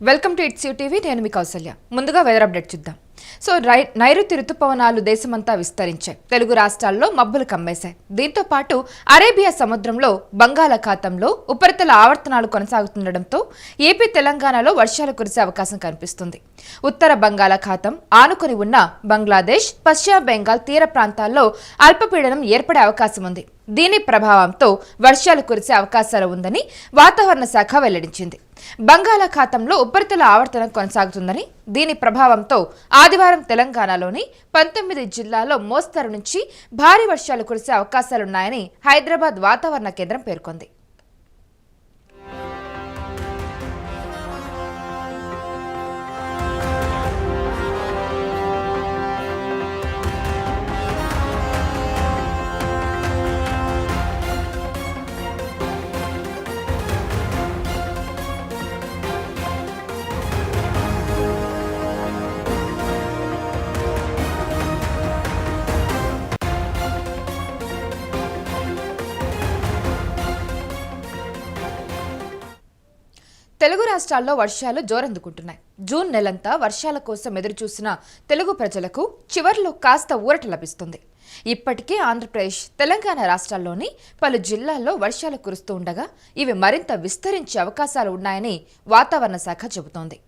Welcome to it's you TV నేను మీ కౌసల్య. ముందుగా వెదర్ అప్డేట్ చూద్దాం. సో రై నైరుతి రుతుపవనాలు దేశమంతా విస్తరించాయి. తెలుగు రాష్ట్రాల్లో మబ్బులు కమ్మేశాయి. దీంతో పాటు అరేబియా సముద్రంలో బంగాళాఖాతంలో ఉపరితల ఆవర్తనాలు కొనసాగుతుండటంతో ఏపీ తెలంగాణలో వర్షాలు కురిసే అవకాశం కనిపిస్తుంది. ఉత్తర బంగాళాఖాతం ఆనుకొని ఉన్న బంగ్లాదేశ్ పశ్చిమ బెంగాల్ తీర ప్రాంతాల్లో అల్పపీడనం ఏర్పడే అవకాశం ఉంది. దీని ప్రభావంతో వర్షాలు కురిసే అవకాశాలు ఉందని వాతావరణ శాఖ వెల్లడించింది. బంగాళాఖాతంలో ఉపరితల ఆవర్తనం కొనసాగుతుందని దీని ప్రభావంతో ఆదివారం తెలంగాణలోని పంతొమ్మిది జిల్లాల్లో మోస్తరు నుంచి భారీ వర్షాలు కురిసే అవకాశాలున్నాయని హైదరాబాద్ వాతావరణ కేంద్రం పేర్కొంది. తెలుగు రాష్ట్రాల్లో వర్షాలు జోరందుకుంటున్నాయి. జూన్ నెలంతా వర్షాల కోసం ఎదురుచూసిన తెలుగు ప్రజలకు చివర్లో కాస్త ఊరట లభిస్తుంది. ఇప్పటికే ఆంధ్రప్రదేశ్ తెలంగాణ రాష్ట్రాల్లోని పలు జిల్లాల్లో వర్షాలు కురుస్తూ ఉండగా ఇవి మరింత విస్తరించే అవకాశాలు ఉన్నాయని వాతావరణ శాఖ చెబుతోంది.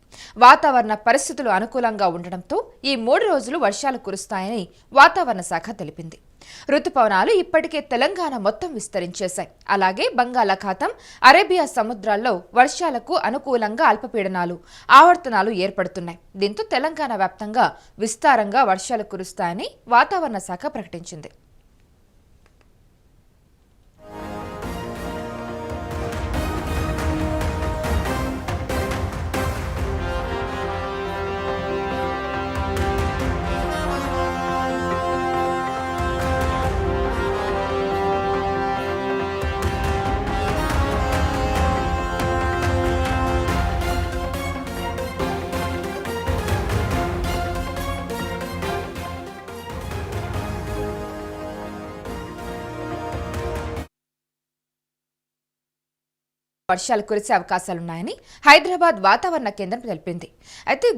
వాతావరణ పరిస్థితులు అనుకూలంగా ఉండడంతో ఈ మూడు రోజులు వర్షాలు కురుస్తాయని వాతావరణ శాఖ తెలిపింది. రుతుపవనాలు ఇప్పటికే తెలంగాణ మొత్తం విస్తరించేశాయి. అలాగే బంగాళాఖాతం అరేబియా సముద్రాల్లో వర్షాలకు అనుకూలంగా అల్పపీడనాలు ఆవర్తనాలు ఏర్పడుతున్నాయి. దీంతో తెలంగాణ వ్యాప్తంగా విస్తారంగా వర్షాలు కురుస్తాయని వాతావరణ శాఖ ప్రకటించింది. వర్షాలు కురిసే అవకాశాలున్నాయని హైదరాబాద్ వాతావరణ కేంద్రం తెలిపింది. అయితే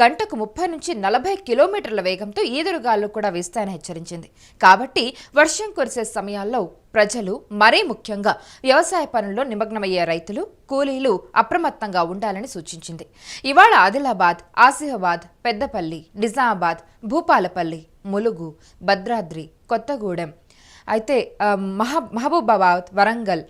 గంటకు ముప్పై నుంచి నలభై కిలోమీటర్ల వేగంతో ఈదురుగాలు కూడా వీస్తాయని హెచ్చరించింది. కాబట్టి వర్షం కురిసే సమయాల్లో ప్రజలు మరీ ముఖ్యంగా వ్యవసాయ పనుల్లో నిమగ్నమయ్యే రైతులు కూలీలు అప్రమత్తంగా ఉండాలని సూచించింది. ఇవాళ ఆదిలాబాద్ ఆసిఫాబాద్ పెద్దపల్లి నిజామాబాద్ భూపాలపల్లి ములుగు భద్రాద్రి కొత్తగూడెం. అయితే మహా మహబూబాబాద్ వరంగల్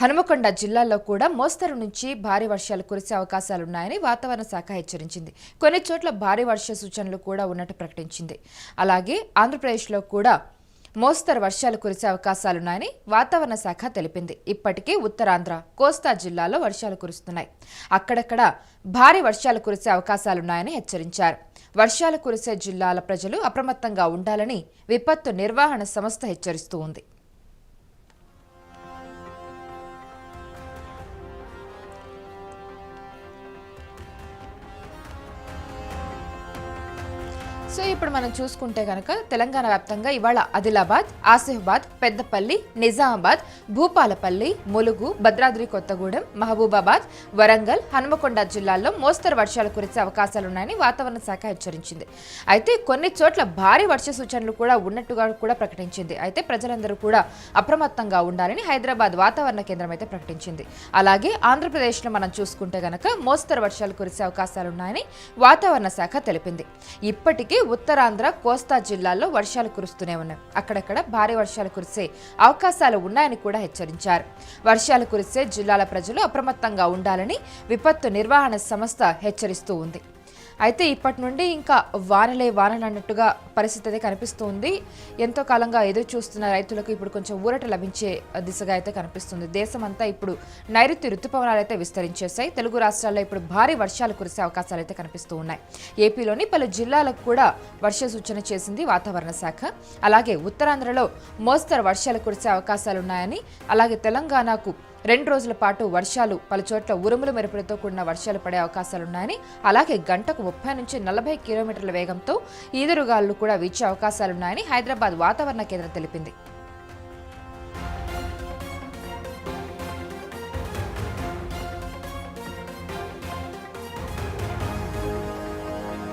హనుమకొండ జిల్లాలో కూడా మోస్తరు నుంచి భారీ వర్షాలు కురిసే అవకాశాలున్నాయని వాతావరణ శాఖ హెచ్చరించింది. కొన్ని చోట్ల భారీ వర్ష సూచనలు కూడా ఉన్నట్టు ప్రకటించింది. అలాగే ఆంధ్రప్రదేశ్లో కూడా మోస్తరు వర్షాలు కురిసే అవకాశాలున్నాయని వాతావరణ శాఖ తెలిపింది. ఇప్పటికే ఉత్తరాంధ్ర కోస్తా జిల్లాలో వర్షాలు కురుస్తున్నాయి. అక్కడక్కడ భారీ వర్షాలు కురిసే అవకాశాలున్నాయని హెచ్చరించారు. వర్షాలు కురిసే జిల్లాల ప్రజలు అప్రమత్తంగా ఉండాలని విపత్తు నిర్వహణ సంస్థ హెచ్చరిస్తూ ఉంది. సో ఇప్పుడు మనం చూసుకుంటే కనుక తెలంగాణ వ్యాప్తంగా ఇవాళ ఆదిలాబాద్ ఆసిఫాబాద్ పెద్దపల్లి నిజామాబాద్ భూపాలపల్లి ములుగు భద్రాద్రి కొత్తగూడెం మహబూబాబాద్ వరంగల్ హనుమకొండ జిల్లాల్లో మోస్తరు వర్షాలు కురిసే అవకాశాలున్నాయని వాతావరణ శాఖ హెచ్చరించింది. అయితే కొన్ని చోట్ల భారీ వర్ష సూచనలు కూడా ఉన్నట్టుగా కూడా ప్రకటించింది. అయితే ప్రజలందరూ కూడా అప్రమత్తంగా ఉండాలని హైదరాబాద్ వాతావరణ కేంద్రం అయితే ప్రకటించింది. అలాగే ఆంధ్రప్రదేశ్లో మనం చూసుకుంటే గనక మోస్తరు వర్షాలు కురిసే అవకాశాలున్నాయని వాతావరణ శాఖ తెలిపింది. ఇప్పటికీ ఉత్తరాంధ్ర కోస్తా జిల్లాల్లో వర్షాలు కురుస్తూనే ఉన్నాయి. అక్కడక్కడ భారీ వర్షాలు కురిసే అవకాశాలు ఉన్నాయని కూడా హెచ్చరించారు. వర్షాలు కురిసే జిల్లాల ప్రజలు అప్రమత్తంగా ఉండాలని విపత్తు నిర్వహణ సంస్థ హెచ్చరిస్తూ ఉంది. అయితే ఇప్పటి నుండి ఇంకా వానలే వానలు అన్నట్టుగా పరిస్థితి అయితే కనిపిస్తుంది. ఎంతో కాలంగా ఎదురు చూస్తున్న రైతులకు ఇప్పుడు కొంచెం ఊరట లభించే దిశగా అయితే కనిపిస్తుంది. దేశమంతా ఇప్పుడు నైరుతి ఋతుపవనాలు అయితే విస్తరించేశాయి. తెలుగు రాష్ట్రాల్లో ఇప్పుడు భారీ వర్షాలు కురిసే అవకాశాలు అయితే కనిపిస్తూ ఉన్నాయి. ఏపీలోని పలు జిల్లాలకు కూడా వర్ష సూచన చేసింది వాతావరణ శాఖ. అలాగే ఉత్తరాంధ్రలో మోస్తరు వర్షాలు కురిసే అవకాశాలు ఉన్నాయని అలాగే తెలంగాణకు రెండు రోజుల పాటు వర్షాలు పలుచోట్ల ఉరుములు మెరుపులతో కూడిన వర్షాలు పడే అవకాశాలున్నాయని అలాగే గంటకు ముప్పై నుంచి నలభై కిలోమీటర్ల వేగంతో ఈదురుగాలు కూడా వీచే అవకాశాలున్నాయని హైదరాబాద్ వాతావరణ కేంద్రం తెలిపింది.